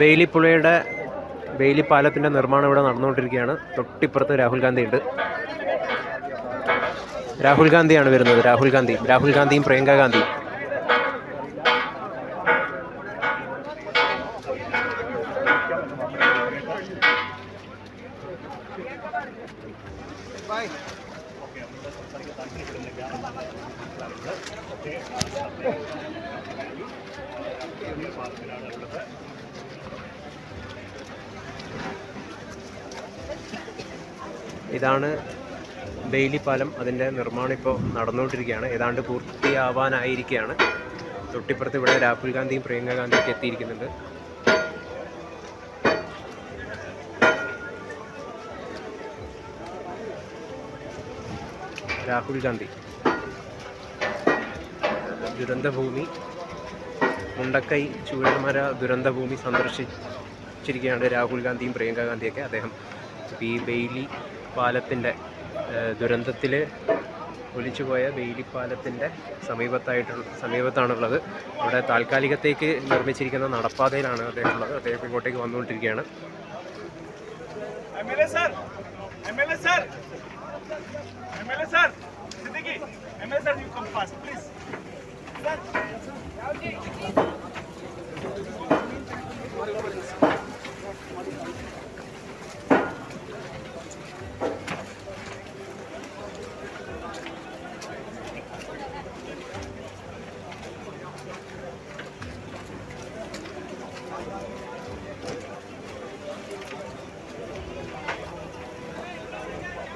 ബെയിലിപ്പുഴയുടെ Bailey പാലത്തിന്റെ നിർമ്മാണം ഇവിടെ നടന്നുകൊണ്ടിരിക്കുകയാണ്. തൊട്ടിപ്പുറത്ത് രാഹുൽ ഗാന്ധി ഉണ്ട് രാഹുൽ ഗാന്ധിയാണ് വരുന്നത്. രാഹുൽ ഗാന്ധി. രാഹുൽ ഗാന്ധിയും പ്രിയങ്ക ഗാന്ധിയും ഇതാണ് ബെയിലി പാലം അതിന്റെ നിർമ്മാണം ഇപ്പോൾ നടന്നുകൊണ്ടിരിക്കുകയാണ്. ഏതാണ്ട് പൂർത്തിയാവാനായിരിക്കുകയാണ്. തൊട്ടിപ്പുറത്ത് ഇവിടെ രാഹുൽ ഗാന്ധിയും പ്രിയങ്ക ഗാന്ധിയൊക്കെ എത്തിയിരിക്കുന്നുണ്ട്. രാഹുൽ ഗാന്ധി. ദുരന്തഭൂമി. മുണ്ടക്കൈ ചൂരൽമര ദുരന്തഭൂമി സന്ദർശിച്ചിരിക്കുകയാണ് രാഹുൽ ഗാന്ധിയും പ്രിയങ്ക ഗാന്ധിയൊക്കെ. അദ്ദേഹം ബി ബെയിലി പാലത്തിന്റെ ദുരന്തത്തിൽ ഒലിച്ചുപോയ ബെയിലിപ്പാലത്തിന്റെ സമീപത്തായിട്ടുള്ള സമീപത്താണുള്ളത്. അവിടെ താൽക്കാലികത്തേക്ക് നിർമ്മിച്ചിരിക്കുന്ന നടപ്പാതയിലാണ് അദ്ദേഹം ഉള്ളത് അദ്ദേഹം ഇങ്ങോട്ടേക്ക് വന്നുകൊണ്ടിരിക്കുകയാണ്.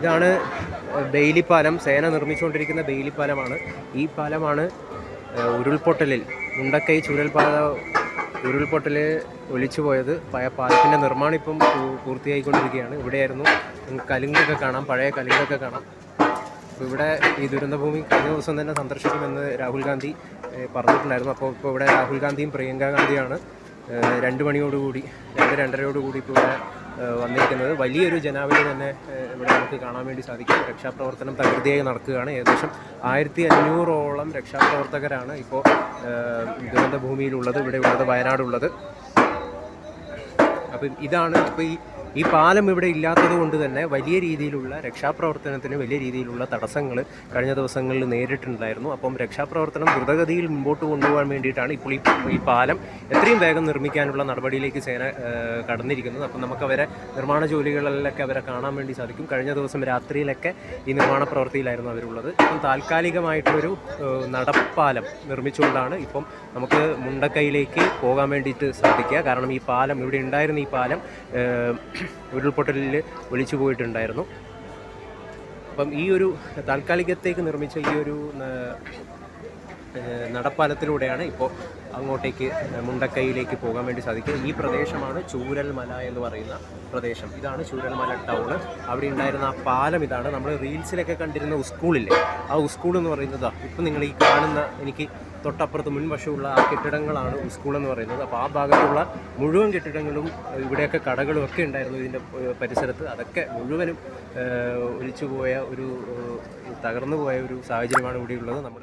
ഇതാണ് ബെയിലിപ്പാലം സേന നിർമ്മിച്ചുകൊണ്ടിരിക്കുന്ന ബെയിലിപ്പാലമാണ് ഈ പാലമാണ് ഉരുൾപൊട്ടലിൽ മുണ്ടക്കൈ ചുരൽപാത ഉരുൾപൊട്ടൽ ഒലിച്ചു പോയത്. പഴയ പാലത്തിന്റെ നിർമ്മാണം ഇപ്പം പൂർത്തിയായിക്കൊണ്ടിരിക്കുകയാണ്. ഇവിടെയായിരുന്നു. നിങ്ങൾക്ക് കലുങ്കൊക്കെ കാണാം പഴയ കലുങ്കൊക്കെ കാണാം. അപ്പോൾ ഇവിടെ ഈ ദുരന്തഭൂമി കഴിഞ്ഞ ദിവസം തന്നെ സന്ദർശിക്കുമെന്ന് രാഹുൽ ഗാന്ധി പറഞ്ഞിട്ടുണ്ടായിരുന്നു. അപ്പോൾ ഇപ്പോൾ ഇവിടെ രാഹുൽ ഗാന്ധിയും പ്രിയങ്ക ഗാന്ധിയാണ്. രണ്ട് മണിയോടുകൂടി രണ്ട് രണ്ടരയോടുകൂടി ഇപ്പോൾ ഇവിടെ വന്നിരിക്കുന്നത്. വലിയൊരു ജനാവലി തന്നെ ഇവിടെ നമുക്ക് കാണാൻ വേണ്ടി സാധിക്കും. രക്ഷാപ്രവർത്തനം തകൃതിയായി നടക്കുകയാണ്. ഏകദേശം ആയിരത്തി അഞ്ഞൂറോളം രക്ഷാപ്രവർത്തകരാണ് ഇപ്പോൾ ദുരന്ത ദുരന്തഭൂമിയിലുള്ളത് ഇവിടെ ഉള്ളത് വയനാടുള്ളത്. അപ്പം ഇതാണ് ഇപ്പോൾ ഈ ഈ പാലം ഇവിടെ ഇല്ലാത്തത് കൊണ്ട് തന്നെ വലിയ രീതിയിലുള്ള രക്ഷാപ്രവർത്തനത്തിന് വലിയ രീതിയിലുള്ള തടസ്സങ്ങൾ കഴിഞ്ഞ ദിവസങ്ങളിൽ നേരിട്ടുണ്ടായിരുന്നു അപ്പം രക്ഷാപ്രവർത്തനം ദ്രുതഗതിയിൽ മുമ്പോട്ട് കൊണ്ടുപോകാൻ വേണ്ടിയിട്ടാണ് ഇപ്പോൾ ഈ പാലം എത്രയും വേഗം നിർമ്മിക്കാനുള്ള നടപടിയിലേക്ക് സേന കടന്നിരിക്കുന്നത്. അപ്പം നമുക്ക് അവരെ നിർമ്മാണ ജോലികളിലൊക്കെ അവരെ കാണാൻ വേണ്ടി സാധിക്കും. കഴിഞ്ഞ ദിവസം രാത്രിയിലൊക്കെ ഈ നിർമ്മാണ പ്രവൃത്തിയിലായിരുന്നു അവരുള്ളത്. ഇപ്പം താൽക്കാലികമായിട്ടൊരു നടപ്പാലം നിർമ്മിച്ചുകൊണ്ടാണ് ഇപ്പം നമുക്ക് മുണ്ടക്കൈയിലേക്ക് പോകാൻ വേണ്ടിയിട്ട് സാധിക്കുക. കാരണം ഈ പാലം ഇവിടെ ഉണ്ടായിരുന്ന ഈ പാലം ഉരുൾപൊട്ടലിൽ ഒലിച്ചു പോയിട്ടുണ്ടായിരുന്നു. അപ്പം ഈ ഒരു താൽക്കാലികത്തേക്ക് നിർമ്മിച്ച ഈ ഒരു നടപ്പാലത്തിലൂടെയാണ് ഇപ്പോൾ അങ്ങോട്ടേക്ക് മുണ്ടക്കൈയിലേക്ക് പോകാൻ വേണ്ടി സാധിക്കുക. ഈ പ്രദേശമാണ് ചൂരൽമല എന്ന് പറയുന്ന പ്രദേശം. ഇതാണ് ചൂരൽമല ടൗണ്. അവിടെ ഉണ്ടായിരുന്ന ആ പാലം ഇതാണ്. നമ്മൾ റീൽസിലൊക്കെ കണ്ടിരുന്ന സ്കൂളില്ലേ ആ സ്കൂൾ എന്ന് പറയുന്നത്. ഇപ്പം നിങ്ങൾ ഈ കാണുന്ന എനിക്ക് തൊട്ടപ്പുറത്ത് മുൻവശമുള്ള ആ കെട്ടിടങ്ങളാണ് സ്കൂൾ എന്ന് പറയുന്നത്. അപ്പോൾ ആ ഭാഗത്തുള്ള മുഴുവൻ കെട്ടിടങ്ങളും ഇവിടെയൊക്കെ കടകളും ഒക്കെ ഉണ്ടായിരുന്നു ഇതിന്റെ പരിസരത്ത്. അതൊക്കെ മുഴുവനും ഒലിച്ചു പോയ ഒരു തകർന്നു പോയ ഒരു സാഹചര്യമാണ് ഇവിടെയുള്ളത്. നമ്മൾ